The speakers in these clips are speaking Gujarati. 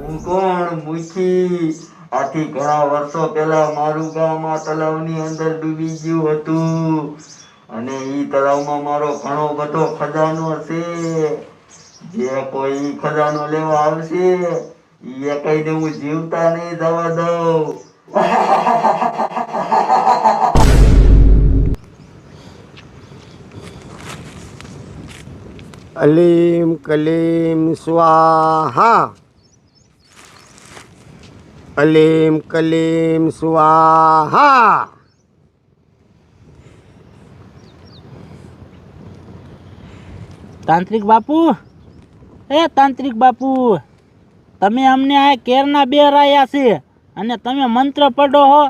હું કોણ? મુખી. આથી ઘણા વર્ષો પહેલા મારું ગામ આ તળાવની અંદર ડૂબી ગયું હતું. અને એ તળાવમાં મારો ઘણો બધો ખજાનો છે. જે કોઈ ખજાનો લેવા આવશે એ કહી દે, હું જીવતા નહીં જવા દઉં. અલીમ કલીમ સ્વાહા અલીમ કલીમ સ્વાહા તાંત્રિક બાપુ એ તાંત્રિક બાપુ તમે અમને આ કેરના બે રાયા છે અને તમે મંત્ર પડો હો.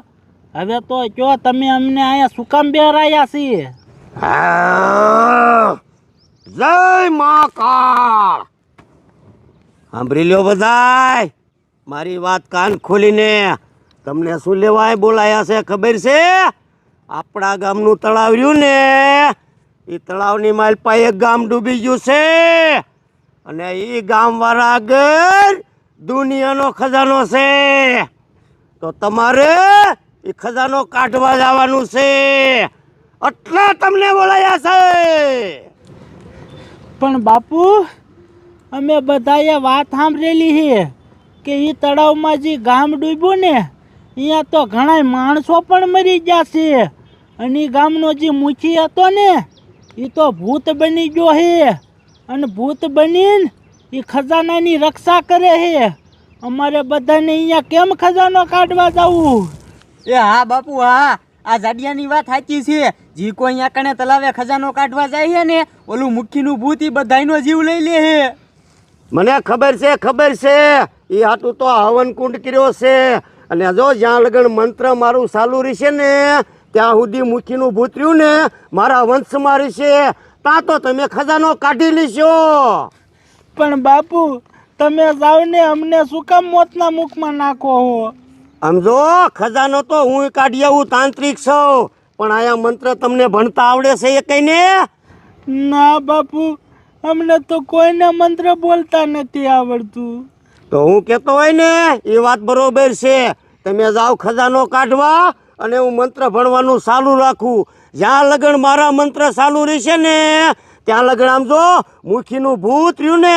હવે તો જો તમે અમને અહીંયા સુકામ બે રાયા છે. હા. જય મા કાળ સાંભળી લ્યો બધાય. મારી વાત કાન ખોલીને. તમને શું લેવાય બોલાયા છે ખબર છે? આપણા ગામનું તળાવ રહ્યું ને. એ તળાવની માલપા એક ગામ ડૂબી ગયું છે. અને એ ગામવાળા આગળ દુનિયાનો ખજાનો છે. તો તમારે એ ખજાનો કાઢવા જવાનું છે. એટલે તમને બોલાયા છે. પણ બાપુ, અમે બધાએ વાત સાંભળેલી છે કે એ તળાવમાં જે ગામ ડૂબ્યું ને અહીંયા તો ઘણા માણસો પણ મરી ગયા છે. અને ગામનો જે મુખી હતો ને એ તો ભૂત બની ગયો છે. અને ભૂત બનીને એ ખજાનાની રક્ષા કરે છે. અમારે બધાને અહીંયા કેમ ખજાનો કાઢવા જવું? એ હા બાપુ, હા. આ જાડિયાની વાત સાચી છે. જી કોઈ અહીંયા કણે તલાવે ખજાનો કાઢવા જાય છે ને ઓલું મુખીનું ભૂત એ બધાનો જીવ લઈ લે છે. મને ખબર છે ખબર છે. એ હાટું તો હવન કુંડ કર્યો છે. અને જો જ્યાં લગન મંત્ર મારું ચાલુ રહેશે ને ત્યાં સુધી મુખીનું ભૂત રહ્યું ને મારા વંશમાં રહેશે. ત્યાં તો તમે ખજાનો કાઢી લેશો. પણ બાપુ તમે જાઓ ને અમને શું કામ મોતના મુખમાં નાખો હો? આમ જો ખજાનો તો હું કાઢી આવું તાંત્રિક છું પણ આયા મંત્ર તમને ભણતા આવડે છે એ કઈ ને? ના બાપુ અમને તો કોઈને મંત્ર બોલતા નથી આવડતું. તો હું કહેતો હોય ને એ વાત બરોબર છે. તમે જાઓ ખજાનો કાઢવા અને હું મંત્ર ભણવાનું ચાલુ રાખું. જ્યાં લગ્ન મારા મંત્ર ચાલુ રહેશે ને ત્યાં લગ્ન આમ જો મુખીનું ભૂત રહ્યું ને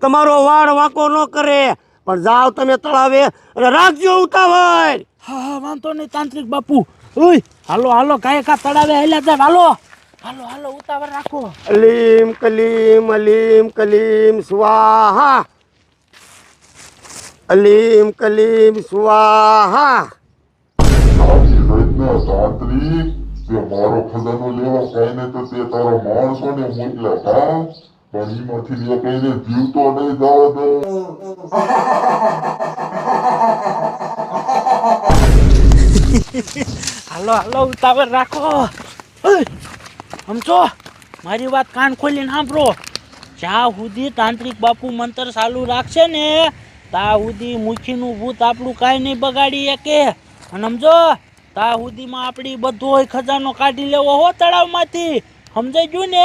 તમારો વાળ વાંકો ન કરે. પણ જાઓ તમે તળાવે અને રાખજો ઉતાવળ. હા હા વાંધો નહીં તાંત્રિક બાપુ. ઓય હાલો હાલો કાંઈ કા તળાવે હેલા જાય હાલો. હાલો હાલો ઉતાવળ રાખો. અલીમ કલીમ અલીમ કલીમ સ્વાહા. અલીમ કલીમ સ્વાહા. તાંત્રિક તે મારો ખજાનો લેવા કઈ ને તો તે તારા માણસો ને મોકલ્યા હતા પણ નીકળીને જીવતો નહીં જવા દો હાલો હાલો, ઉતાવળ રાખો. સમજો મારી વાત કાન ખોલીને સાંભળો. જ્યાં સુધી તાંત્રિક બાપુ મંત્ર ચાલુ રાખશે ને, ત્યાં સુધી મુખીનું ભૂત આપણું કાંઈ નહીં બગાડી શકે. અને સમજો ત્યાં સુધીમાં આપણી બધો ખજાનો કાઢી લેવો હો તળાવમાંથી. સમજાઈ ગયું ને?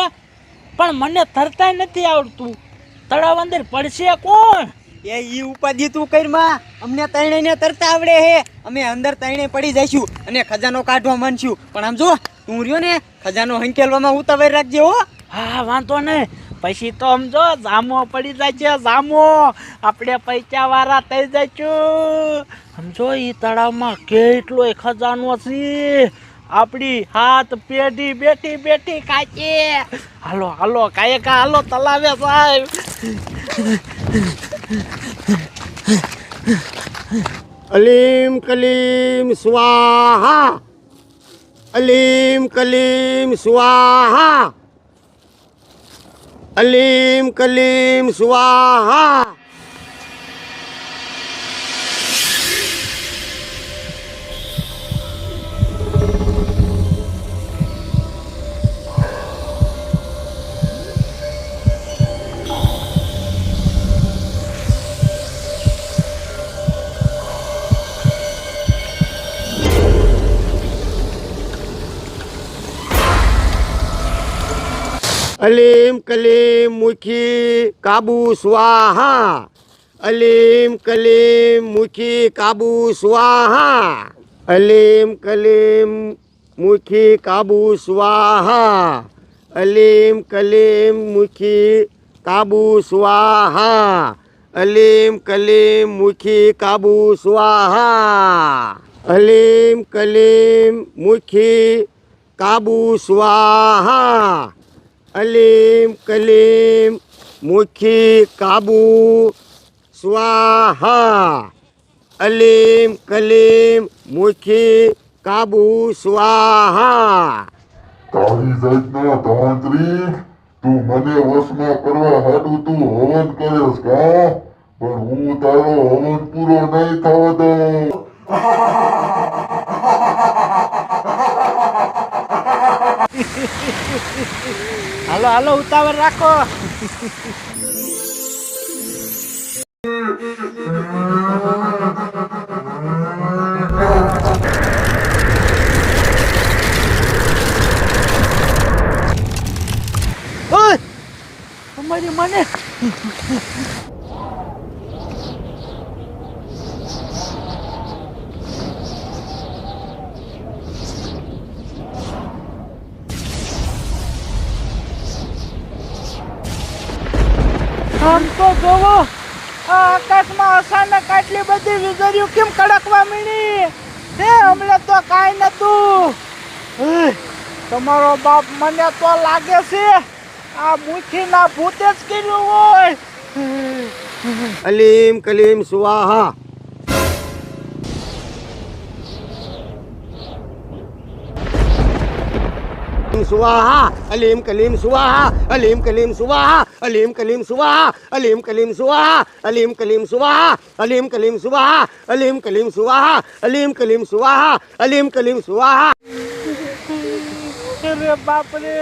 પણ મને તરતાય નથી આવડતું. તળાવ અંદર પડશે કોણ? એ ઈ ઉપાધિ તું કરમાં અમને તૈણેને તરતા આવડે હે. અમે અંદર તૈણે પડી જઈશું અને ખજાનો કાઢવા માંડશું. પણ આમ જો તું રહ્યો ને ખજાનો હંકેલવામાં ઉતાવળ રાખજે હો. હા વાંધો નહીં. પછી તો સમજો જામો પડી જાય છે જામો. આપણે પૈસા વાળા થઈ જઈશું. સમજો એ તળાવમાં કેટલોય ખજાનો છે. આપણી હાથ પેઢી બેઠી બેઠી કાચી. હાલો હાલો, કાયકા, હાલો, તલાવે સાહેબ. અલીમ કલીમ સ્વાહા. અલીમ કલીમ સ્વાહા. અલીમ કલીમ સ્વાહા. અલીમ કલીમ મુખી કાબુ સ્વાહા અલીમ કલીમ મુખી કાબુ સ્વાહા અલીમ કલીમ મુખી કાબુ સ્વાહા અલીમ કલીમ મુખી કાબુ સ્વાહા અલીમ કલીમ મુખી કાબુ સ્વાહા અલીમ કલીમ મુખી કાબુ સ્વાહા અલીમ, કલીમ, મુખી, કાબુ, સ્વાહા. અલીમ, કલીમ, મુખી, કાબુ, સ્વાહા. તારી જાતના તાંત્રિક, તું મને વશમાં કરવા હાટું તું હવન કરેસ કા? પણ હું તારો હવન પૂરો નહીં થવા દઉં. હાલો હાલો ઉતાવળ રાખો. આમ તો જોવો આકાશમાં અચાનક આટલી બધી વીજળીઓ કેમ કડકવા મીણી? હે હમણાં તો કાંઈ નતું તમારો બાપ મને તો લાગે છે, આ મુઠ્ઠીના ભૂતે જ કર્યું હોય. અલીમ કલીમ, સુવાહા. સુવાહા. અલીમ કલીમ, સુવાહા. અલીમ કલીમ, સ્વાહા. અલીમ કલીમ સુવાહ અલીમ કલીમ સુવાહ અલીમ કલીમ સુવાહ અલીમ કલીમ સુવાહ અલીમ કલીમ સુવાહ અલીમ કલીમ સુવાહ અલીમ કલીમ સુવાહા અરે બાપ રે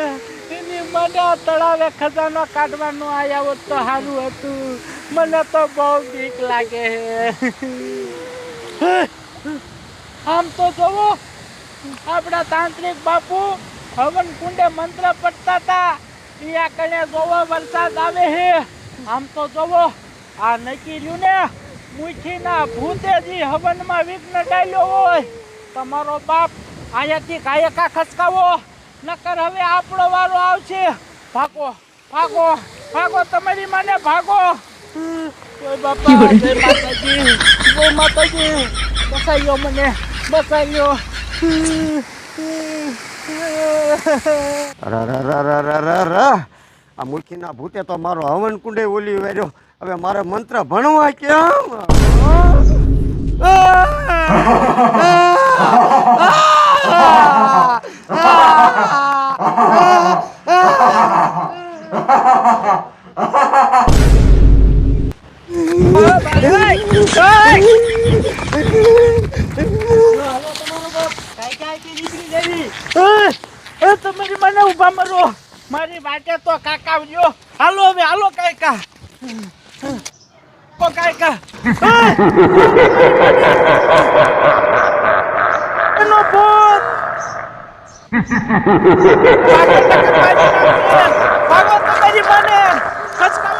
એની મને તળાવે ખજાનો કાઢવાનો આયા હોત તો સારું હતું મને તો બહુ બીક લાગે હે આમ તો જોવો આપણા તાંત્રિક બાપુ હવન કુંડે મંત્ર પટતા હતા પિયા કણે જોવો વરસાદ આવે હે. આમ તો જોવો આ નકી લ્યું ને મુઠીના ભૂતેજી હવનમાં વિઘ્ન ડાલ્યો હોય. તમારો બાપ અહીંયાથી કાયકા ખસકાવો નકર હવે આપણો વારો આવશે. ભાગો ભાગો ભાગો તમારી મને ભાગો. કોઈ બાપા જય માતાજી જય બસાઈ મને બસાઈ આ મુખીના ભૂતે તો મારો હવન કુંડે ઓલી વેર્યો. હવે મારે મંત્ર ભણવા કેમ? કરી. એ તમે મને ઊભા મરો. મારી વાટે તો કાકા આવજો. હાલો હવે, હાલો કાકા. કો કાકા. એનો ભૂત. ભાગો તમારી મને. કચકા